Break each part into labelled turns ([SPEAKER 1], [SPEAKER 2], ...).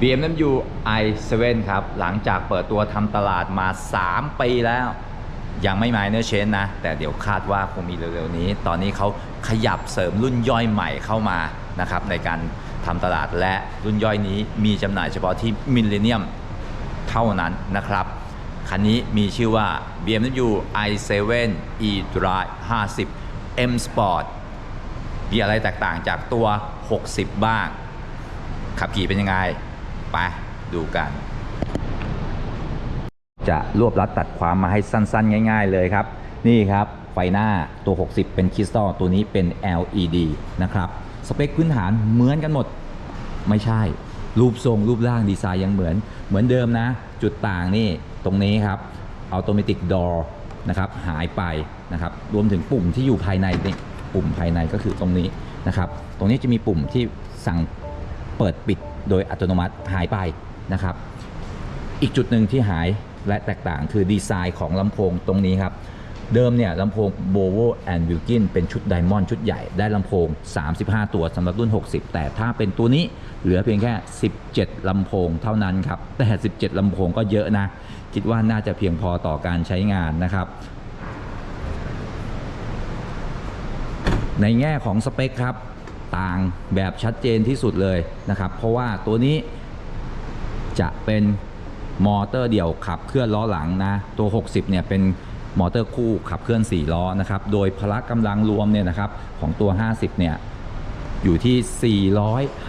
[SPEAKER 1] BMW i7 ครับ หลังจากเปิดตัวทำตลาดมา 3 ปีแล้ว ยังไม่มาเนอร์เชนนะ แต่เดี๋ยวคาดว่าคงมีเร็วๆนี้ ตอนนี้เขาขยับเสริมรุ่นย่อยใหม่เข้ามานะครับในการทำตลาดและรุ่นย่อยนี้มีจำหน่ายเฉพาะที่มิลเลนเนียมเท่านั้นนะครับ คันนี้มีชื่อว่า BMW i7 e-drive 50 M Sport มีอะไรแตกต่างจากตัว 60 บ้าง ขับขี่เป็นยังไง ไปดูกัน จะรวบรัดตัดความมาให้สั้นๆ ง่าย ๆ เลยครับ นี่ครับ ไฟหน้าตัว 60 เป็นคริสตัลตัวนี้เป็น LED นะครับ สเปคพื้นฐานเหมือนกันหมด ไม่ใช่ รูปทรงรูปร่างดีไซน์ยังเหมือน เหมือนเดิมนะ จุดต่างนี่ตรงนี้ครับ Automatic Door นะครับหายไปนะครับรวมถึงปุ่มที่อยู่ภายในนี่ปุ่มภายในก็คือตรงนี้นะครับ ตรงนี้จะมีปุ่มที่สั่งเปิดปิด โดยอัตโนมัติหายไปนะครับ อีกจุดหนึ่งที่หายและแตกต่างคือดีไซน์ของลำโพงตรงนี้ครับ เดิมเนี่ยลำโพง Bovo and Wilkin เป็นชุด Diamond ชุดใหญ่ได้ลำโพง 35 ตัวสำหรับรุ่น 60 แต่ถ้าเป็นตัวนี้เหลือเพียงแค่ 17ลำโพงเท่านั้นครับ แต่ 17ลำโพงก็เยอะนะ คิดว่าน่าจะเพียงพอต่อการใช้งานนะครับในแง่ของสเปคครับ ต่างแบบชัดเจนที่สุดเลยนะครับ เพราะว่าตัวนี้จะเป็นมอเตอร์เดี่ยวขับเคลื่อนล้อหลังนะ ตัว 60 เนี่ยเป็นมอเตอร์คู่ขับเคลื่อน 4 ล้อนะครับ โดยพละกำลังรวมเนี่ยนะครับของตัว 50 เนี่ยอยู่ที่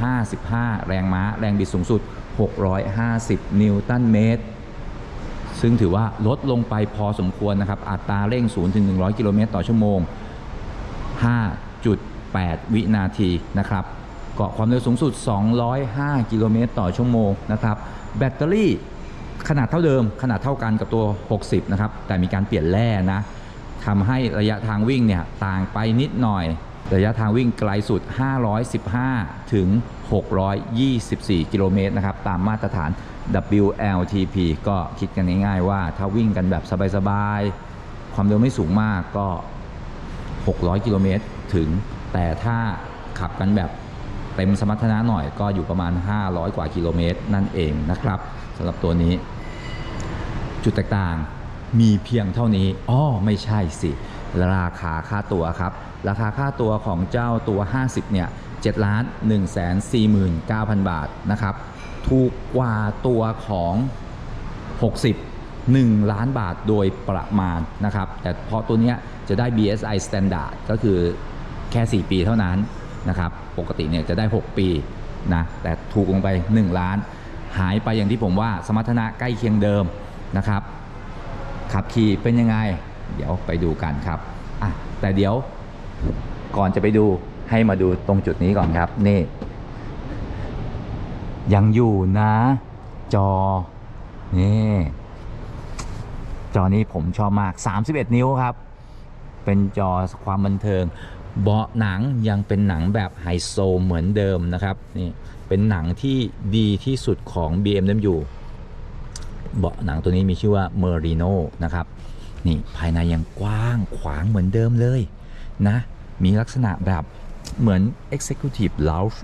[SPEAKER 1] 455 แรงม้า แรงบิดสูงสุด 650 นิวตันเมตร ซึ่งถือว่าลดลงไปพอสมควรนะครับ อัตราเร่ง 0-100 กิโลเมตรต่อชั่วโมง 8 วินาทีนะครับเกาะความเร็วสูงสุด 205 กิโลเมตรต่อชั่วโมงนะครับ แบตเตอรี่ขนาดเท่าเดิม ขนาดเท่ากันกับตัว 60 นะครับ แต่มีการเปลี่ยนแร่นะทำให้ระยะทางวิ่งเนี่ยต่างไปนิดหน่อย ระยะทางวิ่งไกลสุด 515 ถึง 624 กิโลเมตรนะครับ ตามมาตรฐาน WLTP ก็คิดกันง่ายๆว่าถ้าวิ่งกันแบบสบายๆ ความเร็วไม่สูงมากก็ 600 กิโลเมตรถึง แต่ถ้าขับกันแบบเต็มสมรรถนะหน่อยก็อยู่ประมาณ 500 กว่ากิโลเมตรนั่นเองนะครับสำหรับตัวนี้ จุดแตกต่างมีเพียงเท่านี้อ้อไม่ใช่สิ ราคาค่าตัวครับ ราคาค่าตัวของเจ้าตัว 50 เนี่ย7ล้าน1 4 9 0 0 0 บาทนะครับ ถูกกว่าตัวของ 60 1 ล้านบาทโดยประมาณนะครับ แต่เพราะตัวนี้จะได้ BSI Standard ก็คือ แค่ 4 ปีเท่านั้นนะครับ ปกติเนี่ยจะได้ 6 ปีนะแต่ถูกลงไป 1 ล้าน หายไปอย่างที่ผมว่าสมรรถนะใกล้เคียงเดิมนะครับ ขับขี่เป็นยังไง เดี๋ยวไปดูกันครับอะแต่เดี๋ยวก่อนจะไปดูให้มาดูตรงจุดนี้ก่อนครับนี่ ยังอยู่นะ จอ นี่ จอนี้ผมชอบมาก 31 นิ้วครับ เป็นจอความบันเทิง เบาะหนังยังเป็นหนังแบบไฮโซเหมือนเดิมนะครับนี่เป็นหนังที่ดีที่สุดของ BMW เบาะหนังตัวนี้มีชื่อว่า Merino นะครับนี่ภายในยังกว้างขวางเหมือนเดิมเลยนะมีลักษณะแบบเหมือน Executive Lounge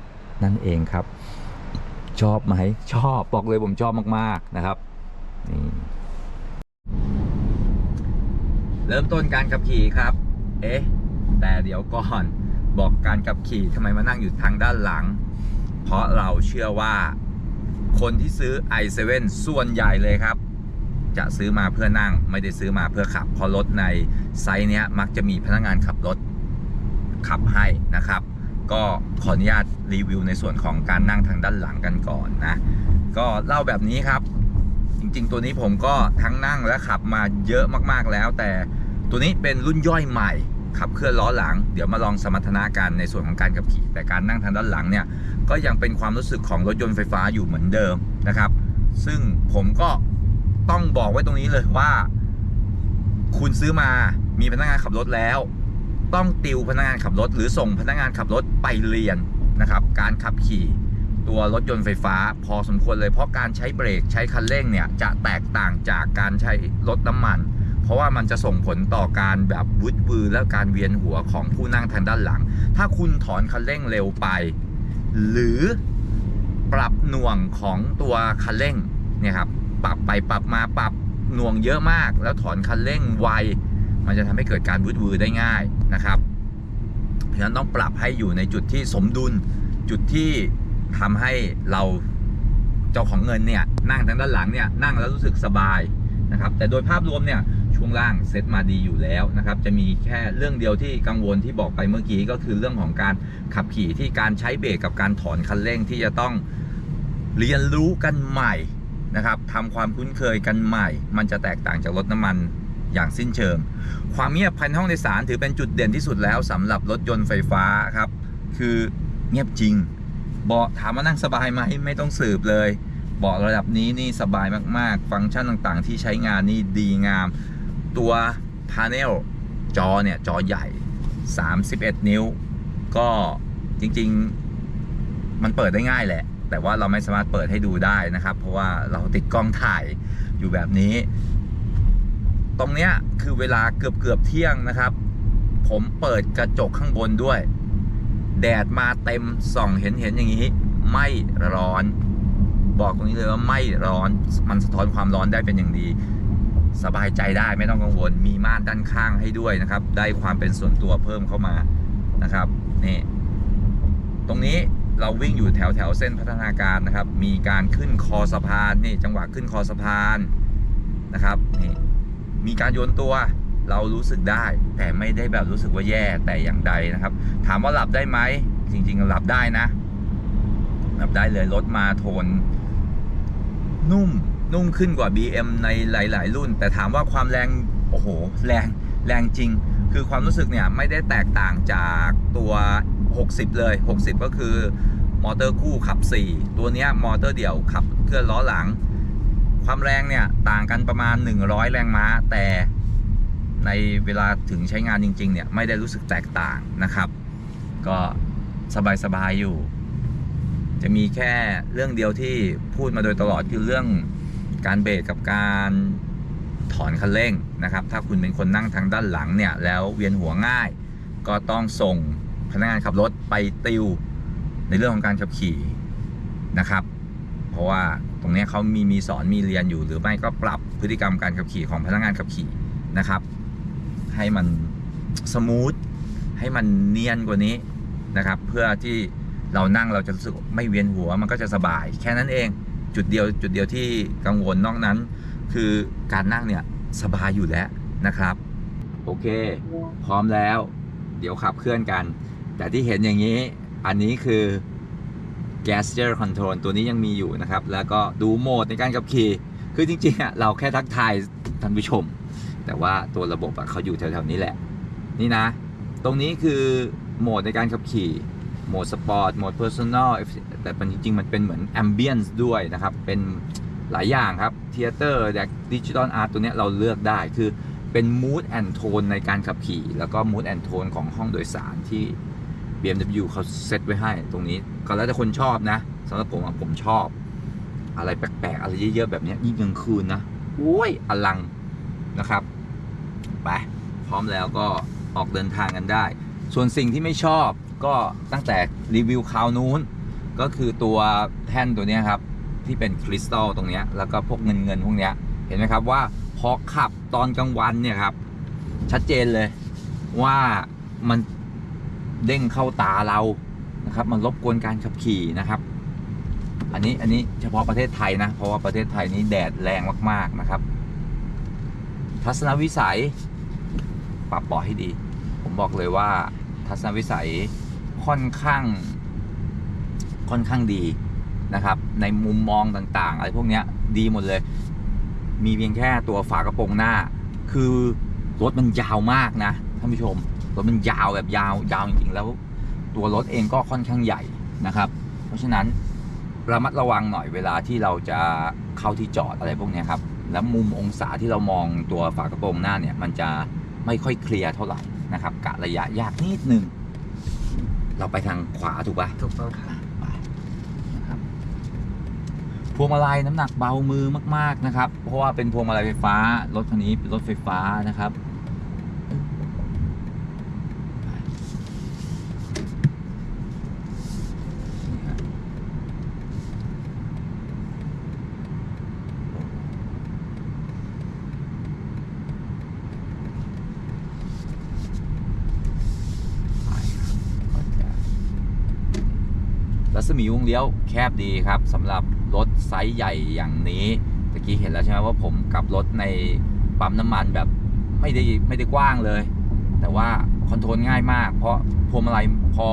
[SPEAKER 1] นั่นเองครับ ชอบไหม ชอบบอกเลยผมชอบมาก ๆ นะครับนี่เริ่มต้นการขับขี่ครับ เอ๊ะ แต่เดี๋ยวก่อนบอกการขับขี่ทำไมมานั่งอยู่ทางด้านหลัง เพราะเราเชื่อว่าคนที่ซื้อ i7 ส่วนใหญ่เลยครับ จะซื้อมาเพื่อนั่งไม่ได้ซื้อมาเพื่อขับ เพราะรถในไซส์เนี้ยมักจะมีพนักงานขับรถขับให้นะครับ ก็ขออนุญาตรีวิวในส่วนของการนั่งทางด้านหลังกันก่อนนะ ก็เล่าแบบนี้ครับ จริงๆ ตัวนี้ผมก็ทั้งนั่งและขับมาเยอะมากๆแล้ว แต่ตัวนี้เป็นรุ่นย่อยใหม่ ขับเคลื่อนล้อหลัง เดี๋ยวมาลองสมรรถนะกันในส่วนของการขับขี่ แต่การนั่งทางด้านหลังเนี่ยก็ยังเป็นความรู้สึกของรถยนต์ไฟฟ้าอยู่เหมือนเดิมนะครับ ซึ่งผมก็ต้องบอกไว้ตรงนี้เลยว่า คุณซื้อมามีพนักงานขับรถแล้ว ต้องติวพนักงานขับรถ หรือส่งพนักงานขับรถไปเรียนนะครับ การขับขี่ตัวรถยนต์ไฟฟ้าพอสมควรเลยเพราะการใช้เบรกใช้คันเร่งเนี่ยจะแตกต่างจากการใช้รถน้ำมัน เพราะว่ามันจะส่งผลต่อการแบบวุดวือและการเวียนหัวของผู้นั่งทางด้านหลัง ถ้าคุณถอนคันเร่งเร็วไป หรือปรับหน่วงของตัวคันเร่งเนี่ยครับปรับไปปรับมาปรับหน่วงเยอะมาก แล้วถอนคันเร่งไว มันจะทำให้เกิดการวืดวือได้ง่ายนะครับเพราะฉะนั้นต้องปรับให้อยู่ในจุดที่สมดุลจุดที่ทำให้เราเจ้าของเงินเนี่ยนั่งทางด้านหลังเนี่ยนั่งแล้วรู้สึกสบายนะครับแต่โดยภาพรวมเนี่ย ช่วงล่างเซ็ตมาดีอยู่แล้วนะครับจะมีแค่เรื่องเดียวที่กังวลที่บอกไปเมื่อกี้ก็คือเรื่องของการขับขี่ที่การใช้เบรกกับการถอนคันเร่งที่จะต้องเรียนรู้กันใหม่นะครับทำความคุ้นเคยกันใหม่ มันจะแตกต่างจากรถน้ำมันอย่างสิ้นเชิง ความเงียบภายในห้องโดยสารถือเป็นจุดเด่นที่สุดแล้วสำหรับรถยนต์ไฟฟ้าครับคือเงียบจริง เบาะถามว่านั่งสบายไหมไม่ต้องสืบเลยเบาะระดับนี้นี่สบายมาก ๆ ฟังก์ชันต่างๆ ที่ใช้งานนี่ดีงาม ตัวพาเนลจอเนี่ย จอใหญ่ 31 นิ้ว ก็จริง ๆ มันเปิดได้ง่ายแหละ แต่ว่าเราไม่สามารถเปิดให้ดูได้นะครับ เพราะว่าเราติดกล้องถ่ายอยู่แบบนี้ ตรงเนี้ยคือเวลาเกือบเกือบเที่ยงนะครับ ผมเปิดกระจกข้างบนด้วย แดดมาเต็มส่องเห็นเห็นอย่างนี้ ไม่ร้อน บอกตรงนี้เลยว่าไม่ร้อน มันสะท้อนความร้อนได้เป็นอย่างดี สบายใจได้ไม่ต้องกังวล มีม่านด้านข้างให้ด้วยนะครับ ได้ความเป็นส่วนตัวเพิ่มเข้ามานะครับนี่ตรงนี้เราวิ่งอยู่แถวแถวเส้นพัฒนาการนะครับ มีการขึ้นคอสะพานนี่จังหวะขึ้นคอสะพานนะครับนี่มีการโยนตัวเรารู้สึกได้ แต่ไม่ได้แบบรู้สึกว่าแย่แต่อย่างใดนะครับ ถามว่าหลับได้ไหมจริง ๆ หลับได้นะ หลับได้เลยรถมาโทน นุ่ม นุ่มขึ้นกว่า BM ในหลาย ๆ รุ่น แต่ถามว่าความแรง โอ้โห แรงแรงจริง คือความรู้สึกเนี่ยไม่ได้แตกต่างจากตัว 60 เลย 60 ก็คือมอเตอร์คู่ขับ 4 ตัวนี้มอเตอร์เดี่ยวขับเคลื่อนล้อหลัง ความแรงเนี่ยต่างกันประมาณ 100 แรงม้า แต่ในเวลาถึงใช้งานจริง ๆ เนี่ย ไม่ได้รู้สึกแตกต่างนะครับ ก็สบาย ๆ อยู่ จะมีแค่เรื่องเดียวที่พูดมาโดยตลอดคือเรื่อง การเบรกกับการถอนคันเร่งนะครับ ถ้าคุณเป็นคนนั่งทางด้านหลังเนี่ยแล้วเวียนหัวง่าย ก็ต้องส่งพนักงานขับรถไปติวในเรื่องของการขับขี่นะครับ เพราะว่าตรงนี้เขามีมีสอนมีเรียนอยู่ หรือไม่ก็ปรับพฤติกรรมการขับขี่ของพนักงานขับขี่นะครับ ให้มันสมูทให้มันเนียนกว่านี้นะครับ เพื่อที่เรานั่งเราจะรู้สึกไม่เวียนหัวมันก็จะสบายแค่นั้นเอง จุดเดียวจุดเดียวที่กังวลนอกนั้น คือการนั่งเนี่ยสบายอยู่แล้วนะครับ โอเค พร้อมแล้ว เดี๋ยวขับเคลื่อนกัน แต่ที่เห็นอย่างนี้อันนี้คือ gesture control ตัวนี้ยังมีอยู่นะครับ แล้วก็ดูโหมดในการขับขี่ คือจริงๆอะเราแค่ทักทายท่านผู้ชม แต่ว่าตัวระบบอะเขาอยู่แถวๆนี้แหละ นี่นะ ตรงนี้คือโหมดในการขับขี่ โหมดสปอร์ตโหมดเพอร์ซันอลแต่มันจริงๆ มันเป็นเหมือนแอมเบียนซ์ด้วยนะครับ เป็นหลายอย่างครับเทเตอร์แดกดิจิตอลอาร์ตตัวนี้เราเลือกได้คือเป็นมูดแอนโทนในการขับขี่ แล้วก็มูดแอนโทนของห้องโดยสารที่ BMW เขาเซตไว้ให้ตรงนี้ก็แล้วแต่คนชอบนะสำหรับผมผมชอบ อะไรแปลกๆ อะไรเยอะๆ แบบนี้ยยิ่งกลางคืนนะโอ้ยอลังนะครับ ไป พร้อมแล้วก็ออกเดินทางกันได้ ส่วนสิ่งที่ไม่ชอบ ก็ตั้งแต่รีวิวคราวนู้น ก็คือตัวแท่นตัวนี้ครับ ที่เป็นคริสตัลตรงนี้แล้วก็พวกเงินเงินพวกนี้เห็นไหมครับว่าพอขับตอนกลางวันเนี่ยครับ ชัดเจนเลยว่ามันเด้งเข้าตาเรานะครับ มันรบกวนการขับขี่นะครับ อันนี้อันนี้เฉพาะประเทศไทยนะ เพราะว่าประเทศไทยนี้แดดแรงมากๆนะครับ ทัศนวิสัยปรับเบาให้ดี ผมบอกเลยว่าทัศนวิสัย ค่อนข้าง ค่อนข้างดีนะครับ ในมุมมองต่างๆ อะไรพวกเนี้ยดีหมดเลย มีเพียงแค่ตัวฝากระโปรงหน้า คือรถมันยาวมากนะท่านผู้ชมรถมันยาวแบบยาวยาวจริงๆ แล้ว ตัวรถเองก็ค่อนข้างใหญ่นะครับ เพราะฉะนั้นระมัดระวังหน่อยเวลาที่เราจะเข้าที่จอดอะไรพวกนี้ครับ แล้วมุมองศาที่เรามองตัวฝากระโปรงหน้าเนี่ย มันจะไม่ค่อยเคลียร์เท่าไหร่นะครับกะระยะยากนิดนึง เราไปทางขวาถูกปะ
[SPEAKER 2] ถูกต้องค่ะ
[SPEAKER 1] ไปนะครับพวงมาลัยน้ำหนักเบามือมาก ๆนะครับ เพราะว่าเป็นพวงมาลัยไฟฟ้ารถคันนี้เป็นรถไฟฟ้านะครับ มีวงเลี้ยวแคบดีครับสำหรับรถไซส์ใหญ่อย่างนี้ตะกี้เห็นแล้วใช่ไหมว่าผมกลับรถในปั๊มน้ำมันแบบไม่ได้ไม่ได้กว้างเลย แต่ว่าคอนโทรลง่ายมาก เพราะพวงมาลัยพอ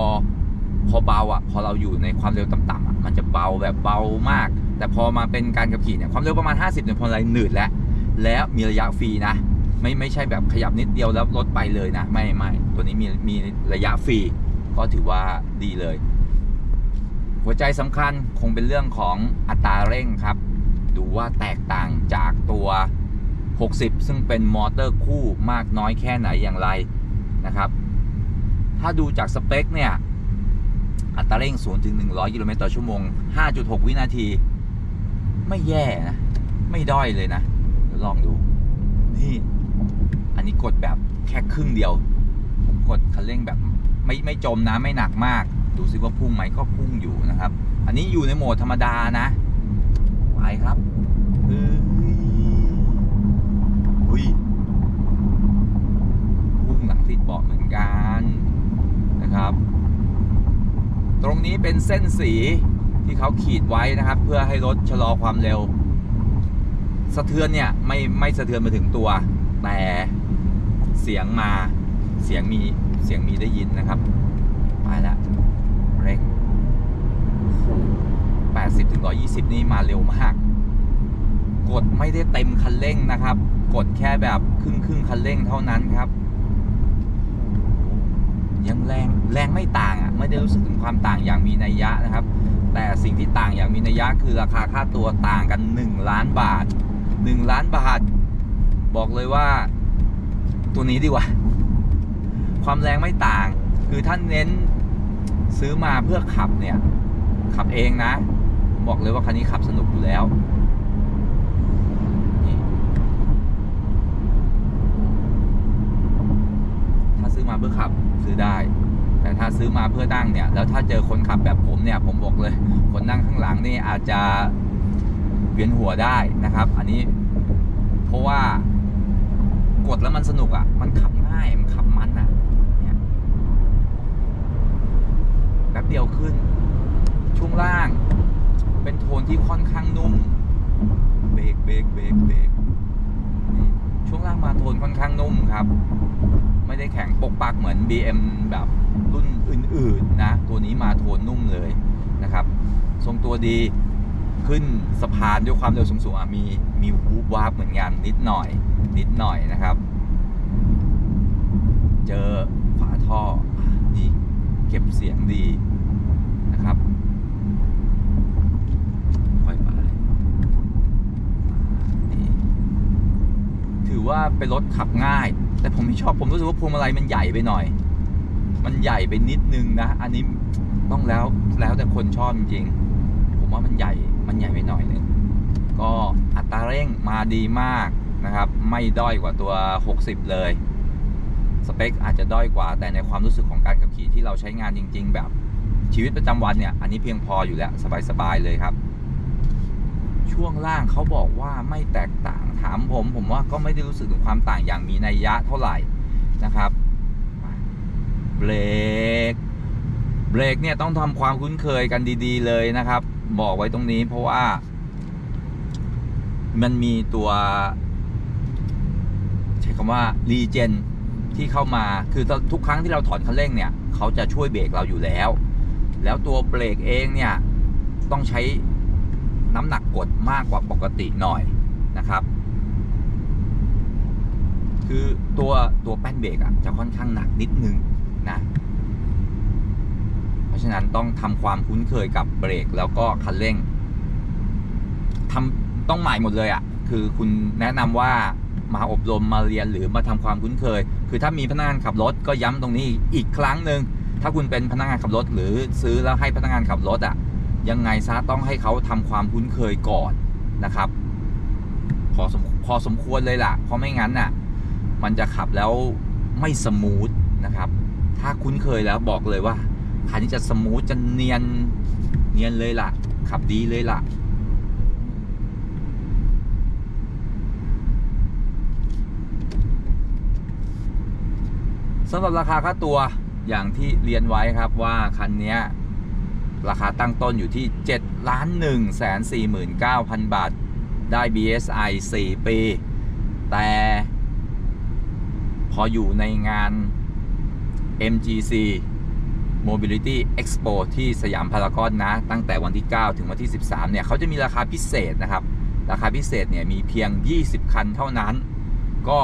[SPEAKER 1] พอเบาอะพอเราอยู่ในความเร็วต่ำๆอะมันจะเบาแบบเบามาก แต่พอมาเป็นการขับขี่เนี่ยความเร็วประมาณ 50เนี่ยพวงมาลัยหนืดแล้วแล้วมีระยะฟรีนะ ไม่ไม่ใช่แบบขยับนิดเดียวแล้วรถไปเลยนะ ไม่ไม่ตัวนี้มีมีระยะฟรีก็ถือว่าดีเลย หัวใจสำคัญคงเป็นเรื่องของอัตราเร่งครับ ดูว่าแตกต่างจากตัว 60 ซึ่งเป็นมอเตอร์คู่มากน้อยแค่ไหนอย่างไรนะครับ ถ้าดูจากสเปคเนี่ย อัตราเร่ง0ถึง100กิโลเมตรต่อชั่วโมง 5.6 วินาที ไม่แย่นะ ไม่ด้อยเลยนะเดี๋ยวลองดู นี่ อันนี้กดแบบแค่ครึ่งเดียว ผมกดคันเร่งแบบไม่ไม่จมนะไม่หนักมาก ดูซิว่าพุ่งไหมก็พุ่งอยู่นะครับ อันนี้อยู่ในโหมดธรรมดานะ ไปครับเฮ้ยอุ้ยพุ่งหลังติดเบาะเหมือนกันนะครับ ตรงนี้เป็นเส้นสีที่เขาขีดไว้นะครับ เพื่อให้รถชะลอความเร็ว สะเทือนเนี่ยไม่ไม่สะเทือนมาถึงตัว แต่เสียงมาเสียงมีเสียงมีได้ยินนะครับ ไปแล้ว 80ถึง120 นี่มาเร็วมาก กดไม่ได้เต็มคันเร่งนะครับ กดแค่แบบครึ่งครึ่งคันเร่งเท่านั้นครับ ยังแรงแรงไม่ต่างอะ่ะไม่ได้รู้สึกถึงความต่างอย่างมีนัยยะนะครับ แต่สิ่งที่ต่างอย่างมีนัยยะคือราคาค่าตัวต่างกัน 1 ล้านบาท 1 ล้านบาท บอกเลยว่า ตัวนี้ดีกว่า ความแรงไม่ต่าง คือท่านเน้นซื้อมาเพื่อขับเนี่ยขับเองนะ บอกเลยว่าคันนี้ขับสนุกอยู่แล้วถ้าซื้อมาเพื่อขับซื้อได้ แต่ถ้าซื้อมาเพื่อนั่งเนี่ย แล้วถ้าเจอคนขับแบบผมเนี่ย ผมบอกเลย คนนั่งข้างหลังนี่อาจจะเวียนหัวได้นะครับ อันนี้เพราะว่ากดแล้วมันสนุกอะ มันขับง่าย มันขับมันอะเนี่ยแป๊บเดียวขึ้น ช่วงล่าง เป็นโทนที่ค่อนข้างนุ่ม เบรกเบรกเบรกเบรกช่วงล่างมาโทนค่อนข้างนุ่มครับ ไม่ได้แข็งปกปักเหมือน BM แบบรุ่นอื่นๆนะ ตัวนี้มาโทนนุ่มเลยนะครับทรงตัวดีขึ้นสะพานด้วยความเร็วสูงๆมีมีวูบวาบเหมือนกันนิดหน่อย นิดหน่อยนะครับ เจอฝาท่ออะดีเก็บเสียงดีนะครับค่อยไปนี่ ถือว่าเป็นรถขับง่าย แต่ผมไม่ชอบผมรู้สึกว่าพวงมาลัยมันใหญ่ไปหน่อย มันใหญ่ไปนิดนึงนะ อันนี้ต้องแล้วแล้วแต่คนชอบจริงๆผมว่ามันใหญ่มันใหญ่ไปหน่อยนึงก็อัตราเร่งมาดีมากนะครับ ไม่ด้อยกว่าตัว 60 เลย สเปคอาจจะด้อยกว่า แต่ในความรู้สึกของการขับขี่ที่เราใช้งานจริง ๆ แบบชีวิตประจำวันเนี่ย อันนี้เพียงพออยู่แล้ว สบาย ๆ เลยครับ ช่วงล่างเขาบอกว่าไม่แตกต่างถามผม ผมว่าก็ไม่ได้รู้สึกถึงความต่างอย่างมีนัยยะเท่าไหร่นะครับเบรกเบรกเนี่ยต้องทำความคุ้นเคยกันดี ๆ เลยนะครับ บอกไว้ตรงนี้เพราะว่า มันมีตัว ใช้คำว่ารีเจนที่เข้ามาคือทุกครั้งที่เราถอนคันเร่งเนี่ย เขาจะช่วยเบรกเราอยู่แล้ว แล้วตัวเบรกเองเนี่ย ต้องใช้ น้ำหนักกดมากกว่าปกติหน่อยนะครับ คือตัวตัวแป้นเบรกอะจะค่อนข้างหนักนิดนึงนะเพราะฉะนั้นต้องทำความคุ้นเคยกับเบรกแล้วก็คันเร่งทำต้องใหม่หมดเลยอะคือคุณแนะนำว่ามาอบรมมาเรียนหรือมาทำความคุ้นเคย คือถ้ามีพนักงานขับรถก็ย้ำตรงนี้อีกครั้งหนึ่งถ้าคุณเป็นพนักงานขับรถ หรือซื้อแล้วให้พนักงานขับรถอะ ยังไงซะต้องให้เขาทำความคุ้นเคยก่อนนะครับ พอสมพอสมควรเลยล่ะ เพราะไม่งั้นน่ะ มันจะขับแล้วไม่สมูทนะครับ ถ้าคุ้นเคยแล้วบอกเลยว่าคันนี้จะสมูทจะเนียนเนียนเลยล่ะ ขับดีเลยล่ะสำหรับราคาค่าตัวอย่างที่เรียนไว้ครับว่าคันนี้ ราคาตั้งต้นอยู่ที่7ล้าน1 4 9 0 0 0 บาท ได้ BSI 4 ปี แต่พออยู่ในงาน MGC Mobility Expo ที่สยามพารากอนนะ ตั้งแต่วันที่ 9 ถึงวันที่ 13 เนี่ย เขาจะมีราคาพิเศษนะครับ ราคาพิเศษ เนี่ย มีเพียง 20 คันเท่านั้น ก็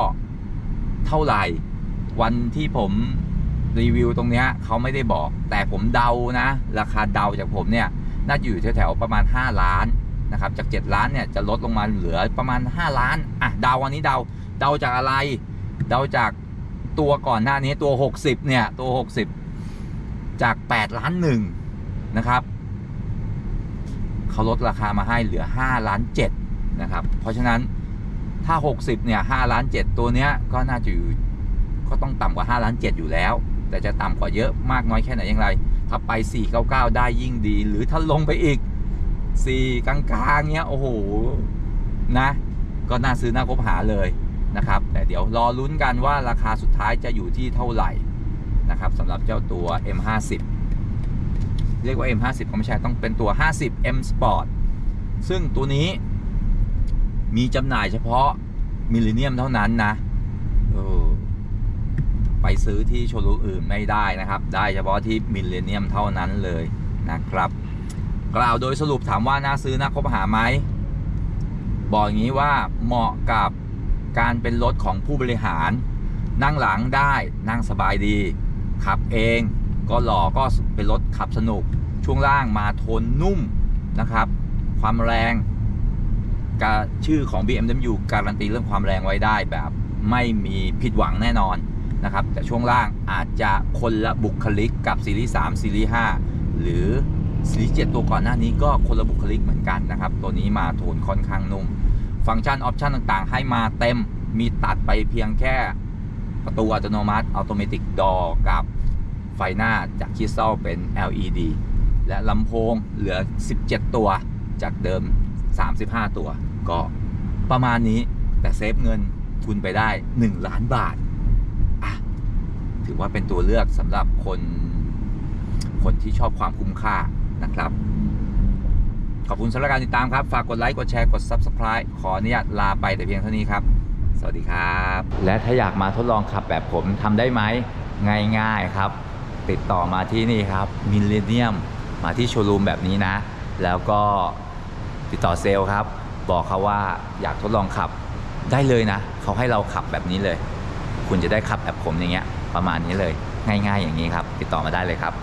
[SPEAKER 1] เท่าไหร่ วันที่ผม รีวิวตรงเนี้ยเขาไม่ได้บอก แต่ผมเดานะ ราคาเดาจากผมเนี่ยน่าจะอยู่แถวๆประมาณ 5 ล้านนะครับจาก 7 ล้านเนี่ยจะลดลงมาเหลือประมาณ 5 ล้านอะเดาวันนี้เดาเดาจากอะไร เดาจากตัวก่อนหน้านี้ตัว 60เนี่ยตัว 60 จาก 8 ล้านหนึ่งนะครับเขาลดราคามาให้เหลือ 5 ล้าน7นะครับเพราะฉะนั้นถ้า 60เนี่ย5ล้าน7ตัวเนี้ยก็น่าจะอยู่ก็ต้องต่ำกว่า 5 ล้าน 7 อยู่แล้ว แต่จะต่ำกว่าเยอะมากน้อยแค่ไหนอย่างไร ถ้าไป 499 ได้ยิ่งดี หรือถ้าลงไปอีก 4 กลางๆเนี้ยโอ้โหนะ ก็น่าซื้อน่าคบหาเลยนะครับ แต่เดี๋ยวรอลุ้นกันว่าราคาสุดท้ายจะอยู่ที่เท่าไหร่นะครับสำหรับเจ้าตัว M50 เรียกว่า M50 ก็ไม่ใช่ต้องเป็นตัว 50 M Sport ซึ่งตัวนี้มีจำหน่ายเฉพาะมิลเลนเนียมเท่านั้นนะ เออ ไปซื้อที่โชว์รูมอื่นไม่ได้นะครับ ได้เฉพาะที่มิลเลนเนียมเท่านั้นเลยนะครับ กล่าวโดยสรุปถามว่าน่าซื้อน่าคบหาไหมบอกอย่างนี้ว่าเหมาะกับการเป็นรถของผู้บริหาร นั่งหลังได้นั่งสบายดี ขับเองก็หล่อก็เป็นรถขับสนุก ช่วงล่างมาโทนนุ่มนะครับ ความแรงกชื่อของ BMW การันตีเรื่องความแรงไว้ได้แบบไม่มีผิดหวังแน่นอน นะครับ แต่ช่วงล่างอาจจะคนละบุคลิกกับซีรีส์3ซีรีส์5หรือซีรีส์7ตัวก่อนหน้านี้ก็คนละบุคลิกเหมือนกันนะครับ ตัวนี้มาโทนค่อนข้างนุ่ม ฟังก์ชันออปชันต่างๆ ให้มาเต็มมีตัดไปเพียงแค่ประตูอัตโนมัติอัตโนมัติดอกับไฟหน้าจากคริสตัลเป็น LED และลำโพงเหลือ 17 ตัวจากเดิม 35 ตัว ก็ประมาณนี้แต่เซฟเงินทุนไปได้ 1 ล้านบาท ว่าเป็นตัวเลือกสำหรับคนคนที่ชอบความคุ้มค่านะครับ ขอบคุณสำหรับการติดตามครับ ฝากกดไลค์ กดแชร์ กด Subscribe ขออนุญาตลาไปแต่เพียงเท่านี้ครับ สวัสดีครับ และถ้าอยากมาทดลองขับแบบผมทำได้ไหมง่ายๆครับ ติดต่อมาที่นี่ครับมิลเลนเนียมมาที่โชว์รูมแบบนี้นะ แล้วก็ติดต่อเซลล์ครับ บอกเขาว่าอยากทดลองขับได้เลยนะ เขาให้เราขับแบบนี้เลย คุณจะได้ขับแบบผมอย่างเงี้ย ประมาณนี้เลยง่าย ๆ อย่างนี้ครับ ติดต่อมาได้เลยครับ